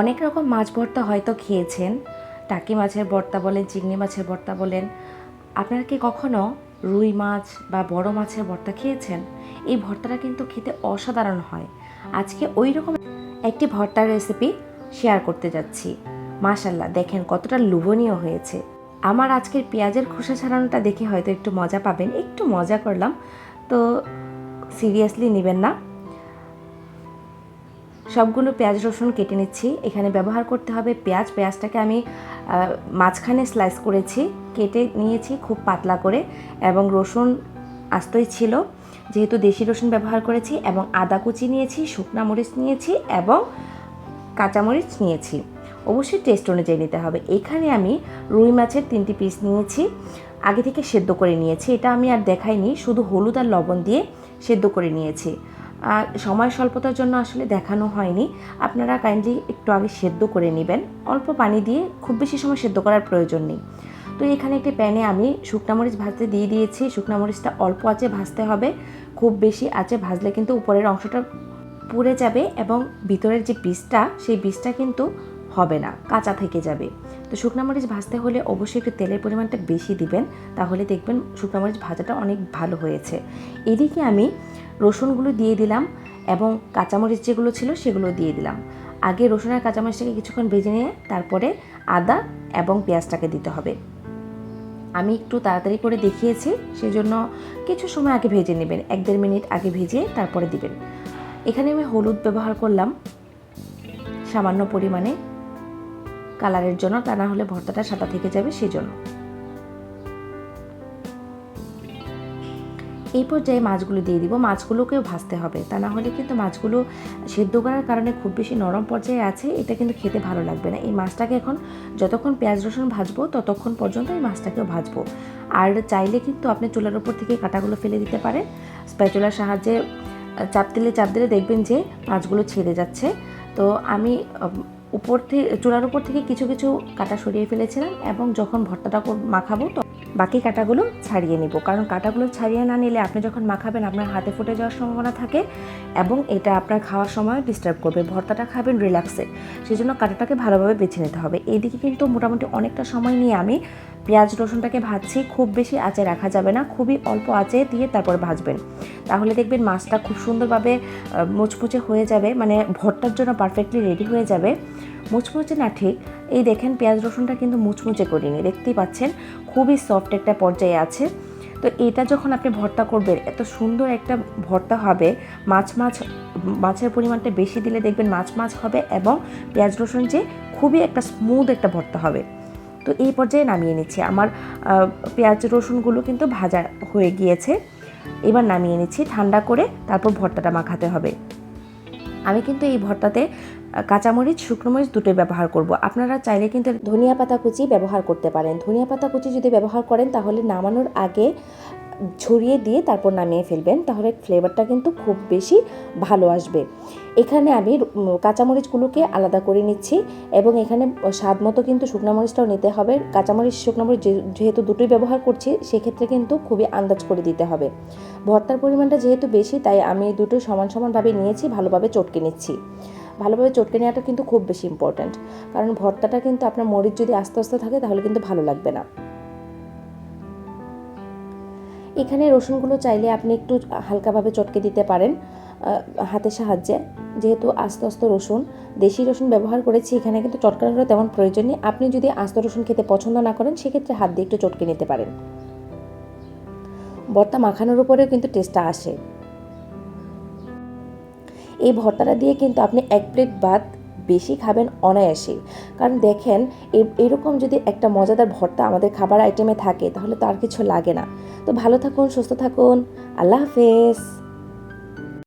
অনেক রকম মাছ ভর্তা হয়তো খেয়েছেন। টাকি মাছের ভর্তা বলেন, চিংড়ি মাছের ভর্তা বলেন। আপনারা কি কখনো রুই মাছ বা বড় মাছের ভর্তা খেয়েছেন? এই ভর্তাটা কিন্তু খেতে অসাধারণ হয়। আজকে ওই রকম একটি ভর্তার রেসিপি শেয়ার করতে যাচ্ছি। মাশাল্লাহ দেখেন কতটা লোভনীয় হয়েছে। আমার আজকের পেঁয়াজের খোসা ছাড়ানোটা দেখে হয়তো একটু মজা পাবেন, একটু মজা করলাম। তো সিরিয়াসলি নেবেন না। সবগুলো পেঁয়াজ রসুন কেটে নিচ্ছি। এখানে ব্যবহার করতে হবে পেঁয়াজ। পেঁয়াজটাকে আমি মাঝখানে স্লাইস করেছি, কেটে নিয়েছি খুব পাতলা করে এবং রসুন আস্তই ছিল। যেহেতু দেশি রসুন ব্যবহার করেছি এবং আদা কুচি নিয়েছি, শুকনা মরিচ নিয়েছি এবং কাঁচামরিচ নিয়েছি। অবশ্যই টেস্ট অনুযায়ী নিতে হবে। এখানে আমি রুই মাছের তিনটি পিস নিয়েছি, আগে থেকে সেদ্ধ করে নিয়েছি। এটা আমি আর দেখাইনি, শুধু হলুদ আর লবণ দিয়ে সেদ্ধ করে নিয়েছি। সময় স্বল্পতার জন্য আসলে দেখানো হয়নি। আপনারা কাইন্ডলি একটু আগে সেদ্ধ করে নেবেন। অল্প পানি দিয়ে খুব বেশি সময় সেদ্ধ করার প্রয়োজন নেই। তো এখানে একটি প্যানে আমি মরিচ ভাজতে দিয়ে দিয়েছি। মরিচটা অল্প আঁচে ভাজতে হবে। খুব বেশি আঁচে ভাজলে কিন্তু উপরের অংশটা পুড়ে যাবে এবং ভিতরের যে বীজটা, সেই বীজটা কিন্তু হবে না, কাঁচা থেকে যাবে। তো শুকনা মরিচ ভাজতে হলে অবশ্যই একটু তেলের পরিমাণটা বেশি দিবেন। তাহলে দেখবেন শুকনা মরিচ ভাজাটা অনেক ভালো হয়েছে। এদিকে আমি রসুনগুলো দিয়ে দিলাম এবং কাঁচামরিচ যেগুলো ছিল সেগুলো দিয়ে দিলাম। আগে রসুন আর কাঁচামরিচটাকে কিছুক্ষণ ভেজে নিয়ে তারপরে আদা এবং পেঁয়াজটাকে দিতে হবে। আমি একটু তাড়াতাড়ি করে দেখিয়েছি, সেজন্য কিছু সময় আগে ভেজে নেবেন, এক দেড় মিনিট আগে ভেজে তারপরে দিবেন। এখানে আমি হলুদ ব্যবহার করলাম, সামান্য পরিমাণে। কালারের জন্য, তা না হলে ভর্তাটা সাদা থেকে যাবে, সেজন্য। এই পর্যায়ে মাছগুলো দিয়ে দিব। মাছগুলোকেও ভাজতে হবে। তা না হলে কিন্তু মাছগুলো সেদ্ধ করার কারণে খুব বেশি নরম পর্যায়ে আছে। এটা কিন্তু খেতে ভালো লাগবে না। এই মাছটাকে এখন যতক্ষণ পেঁয়াজ, রসুন ভাজবো, ততক্ষণ পর্যন্ত এই মাছটাকেও ভাজবো। আর চাইলে কিন্তু আপনি চুলার উপর থেকে কাটাগুলো ফেলে দিতে পারেন। স্প্যাচুলার সাহায্যে, চাপ দিলে চাপ দিলে দেখবেন যে মাছগুলো ছেড়ে যাচ্ছে। তো আমি উপর থেকে চুলার উপর থেকে কিছু কিছু কাটা সরিয়ে ফেলেছিলাম এবং যখন ভর্তাটা মাখাবো বাকি কাটাগুলো ছাড়িয়ে নিব। কারণ কাটাগুলো ছাড়িয়ে না নিলে আপনি যখন মাখাবেন, আপনার হাতে ফুটে যাওয়ার সম্ভাবনা থাকে এবং এটা আপনার খাওয়ার সময় ডিস্টার্ব করবে। ভর্তাটা খাবেন রিল্যাক্সে সেই জন্য কাটাটাকে ভালোভাবে বেছে নিতে হবে। এইদিকে কিন্তু মোটামুটি অনেকটা সময় নিয়ে আমি পেঁয়াজ, রসুনটাকে ভাজছি। খুব বেশি আঁচে রাখা যাবে না। খুবই অল্প আঁচে দিয়ে তারপর ভাজবেন। তাহলে দেখবেন মাছটা খুব সুন্দরভাবে মুচমুচে হয়ে যাবে মানে ভর্তার জন্য পারফেক্টলি রেডি হয়ে যাবে। মুচমুচে না ঠিক, এই দেখেন পেঁয়াজ রসুনটা কিন্তু মুচমুচে করিনি, দেখতেই পাচ্ছেন? খুবই সফট একটা পর্যায়ে আছে। তো এটা যখন আপনি ভর্তা করবেন, এত সুন্দর একটা ভর্তা হবে, মাছ মাছ, মাছের পরিমাণটা বেশি দিলে দেখবেন মাছ মাছ হবে এবং পেঁয়াজ রসুন যে খুবই একটা স্মুথ একটা ভর্তা হবে। তো এই পর্যায়ে নামিয়ে নিচ্ছি। আমার পেঁয়াজ রসুনগুলো কিন্তু ভাজা হয়ে গিয়েছে। এবার নামিয়ে নিচ্ছি, ঠান্ডা করে তারপর ভর্তাটা মাখাতে হবে। আমি কিন্তু এই ভর্তাতে কাঁচামরিচ, শুকনো মরিচ দুটোই ব্যবহার করব। আপনারা চাইলে কিন্তু ধনিয়া পাতা কুচি ব্যবহার করতে পারেন। ধনিয়া পাতা কুচি যদি ব্যবহার করেন, তাহলে নামানোর আগে ছড়িয়ে দিয়ে তারপর নামিয়ে ফেলবেন, তাহলে ফ্লেভারটা কিন্তু খুব বেশি ভালো আসবে। এখানে আমি কাঁচামরিচগুলোকে আলাদা করে নিচ্ছি এবং এখানে স্বাদ মতো কিন্তু শুকনো মরিচটাও নিতে হবে। কাঁচামরিচ, শুকনো মরিচ যেহেতু দুটোই ব্যবহার করছি, সেক্ষেত্রে কিন্তু খুবই আন্দাজ করে দিতে হবে। ভর্তার পরিমাণটা যেহেতু বেশি, তাই আমি দুটো সমান সমানভাবে নিয়েছি, ভালোভাবে চটকে নিচ্ছি। ভালোভাবে চটকে নেওয়াটা কিন্তু খুব বেশি ইম্পর্ট্যান্ট কারণ ভর্তাটা কিন্তু আপনার মরিচ যদি আস্তে আস্তে থাকে, তাহলে কিন্তু ভালো লাগবে না। এখানে রসুনগুলো চাইলে আপনি একটু হালকাভাবে চটকে দিতে পারেন হাতের সাহায্যে। যেহেতু আস্তে আস্তে রসুন, দেশি রসুন ব্যবহার করেছি, এখানে কিন্তু চটকানোর তেমন প্রয়োজন নেই। আপনি যদি আস্ত রসুন খেতে পছন্দ না করেন, সেক্ষেত্রে হাত দিয়ে একটু চটকে নিতে পারেন। ভর্তা মাখানোর উপরেও কিন্তু টেস্টটা আসে। এই ভর্তাটা দিয়ে কিন্তু আপনি এক প্লেট ভাত বেশি খাবেন অনায়াসে। কারণ দেখেন এরকম যদি একটা মজাদার ভর্তা আমাদের খাবার আইটেমে থাকে, তাহলে তো আর কিছু লাগে না। তো ভালো থাকুন, সুস্থ থাকুন, আল্লাহ হাফেজ।